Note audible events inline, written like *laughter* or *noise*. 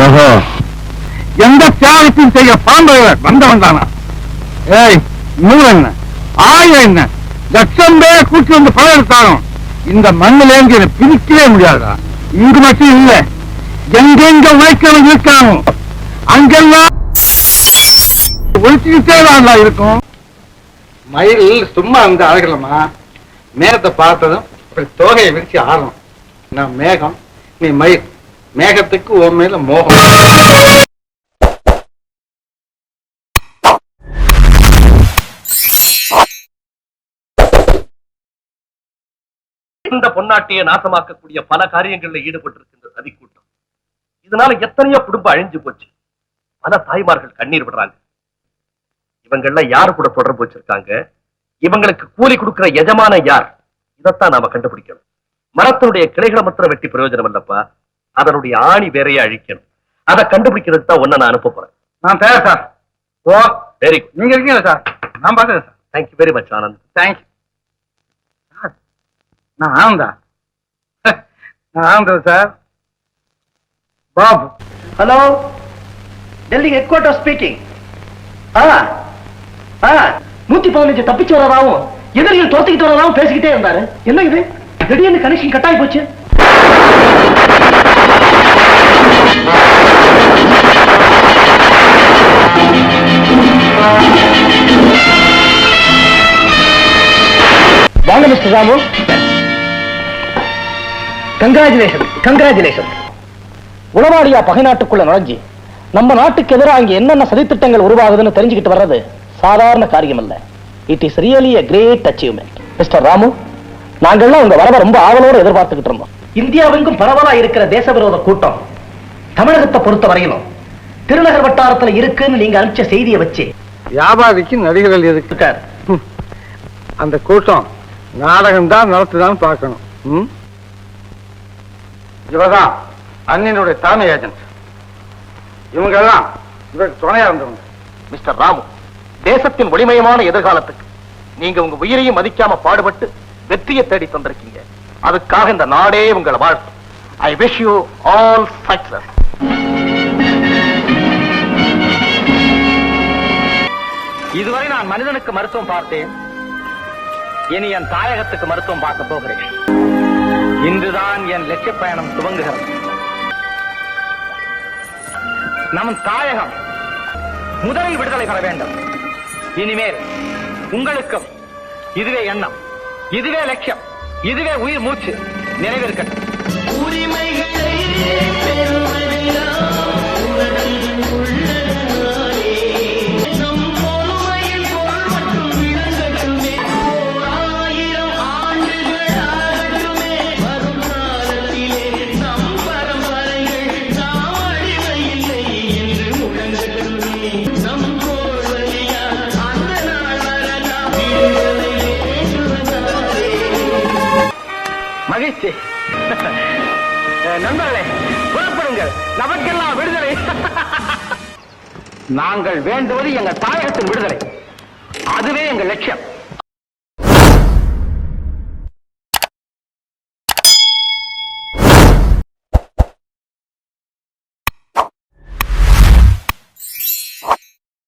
ஓஹோ. எந்த தியாகத்தையும் செய்ய பாண்டவர் வந்தவன் தானா? ஏய் நூறு என்ன? ஆயிரம் என்ன? லட்சம் பேர் கூட்டி வந்து பழம் எடுத்தாலும் இந்த மண்ணில் இருந்து என்னை பிரிக்கவே முடியாதா? இங்கு மட்டும் இல்ல எங்கெங்க உழைக்கிறவன் இருக்கானோ அங்கெல்லாம் ஒழிச்சுக்கிட்டே தான் இருக்கும். மயில் சும்மா அந்த அழகலமா மேகத்தை பார்த்ததும் இப்படி தோகையை விரிச்சு ஆடணும். நான் மேகம் நீ மயில். மேகத்துக்கு உன் மேல மோகம். இந்த பொன்னாட்டியை நாசமாக்கக்கூடிய பல காரியங்கள்ல ஈடுபட்டிருக்கின்ற சதிக்கூட்டம் இதனால எத்தனையோ குடும்பம் அழிஞ்சு போச்சு. பல தாய்மார்கள் கண்ணீர் விடுறாங்க. இவங்கெல்லாம் யாரு கூட தொடர்பு வச்சிருக்காங்க? இவங்களுக்கு கூலி கொடுக்கிற எஜமான யார்? இதைத்தான் நாம கண்டுபிடிக்கணும். மரத்தினுடைய கிளைகளை மாத்திரம் வெட்டி பிரயோஜனம் இல்லப்பா. அதனுடைய ஆணி வேறைய அழிக்கணும். அதை கண்டுபிடிக்கிறதுக்கு தான் ஒன்ன நான் அனுப்ப போறேன். நான் தயார் சார். ஓ வெரி குட் நீங்க இருக்கீங்களா சார்? நான் பார்த்தேன் sir. Thank you very much Anand thank you sir நான் ஆனந்தா? *laughs* நான் Ananda sir. Babu. Hello Delhi head quarter speaking ஆ ஆ நூத்தி பதினஞ்சு தப்பிச்சு வரதாவும் எதிரிகள் தோத்துக்கிட்டு வரதாவும் பேசிக்கிட்டே இருந்தாரு. என்ன இது? திடீர்னு கனெக்ஷன் கட்டாயி போச்சு. வாங்க மிஸ்டர் ராமு. கங்க்ராச்சுலேஷன் கங்க்ராச்சுலேஷன் உளவாளியா பகை நாட்டுக்குள்ள நுழைஞ்சு நம்ம நாட்டுக்கு எதிராக அங்கே என்னென்ன சதித்திட்டங்கள் உருவாகுதுன்னு தெரிஞ்சுக்கிட்டு வர்றது சாதாரண காரியம் அல்ல it is really a great achievement mister Ramu நாங்கள்லாம் உங்க வரவை ரொம்ப ஆவலோடு எதிர்பார்த்துக்கிட்டு இருந்தோம். இந்தியாவெங்கும் பரவலா இருக்கிற தேசவிரோத கூட்டம் தமிழகத்தை பொறுத்த வரையிலும் திருநகர் வட்டாரத்துல இருக்குன்னு நீங்க அனுப்பிச்ச செய்தியை வச்சு வியாபாரிக்கு நடிகர்கள் இருக்கார். அந்த கூட்டம் நாடகம் தான் நடத்துதான்னு பார்க்கணும்? இவதான் அண்ணனுடைய தலைமை ஏஜென்ட் இவங்க எல்லாம் இவருக்கு துணையா இருந்தவங்க. மிஸ்டர் ராமு தேசத்தின் ஒளிமயமான எதிர்காலத்துக்கு நீங்க உங்க உயிரையும் மதிக்காம பாடுபட்டு வெற்றியை தேடி தந்திருக்கீங்க. அதுக்காக இந்த நாடே உங்களை வாழ்த்து. I wish you all success இதுவரை நான் மனிதனுக்கு மருத்துவம் பார்த்தேன். இனி என் தாயகத்துக்கு மருத்துவம் பார்க்க போகிறேன். இன்றுதான் என் லட்சிய பயணம் துவங்குகிறது. நம் தாயகம் முதலில் விடுதலை பெற வேண்டும். இனிமேல் உங்களுக்கும் இதுவே எண்ணம் இதுவே லட்சியம். இதுவே உயிர் மூச்சு. நிறைவேற்கட்டும் நண்பர்களே புறப்படுங்கள். நமக்கெல்லாம் விடுதலை. நாங்கள் வேண்டுவது எங்கள் தாயகத்தின் விடுதலை. அதுவே எங்கள் லட்சியம்.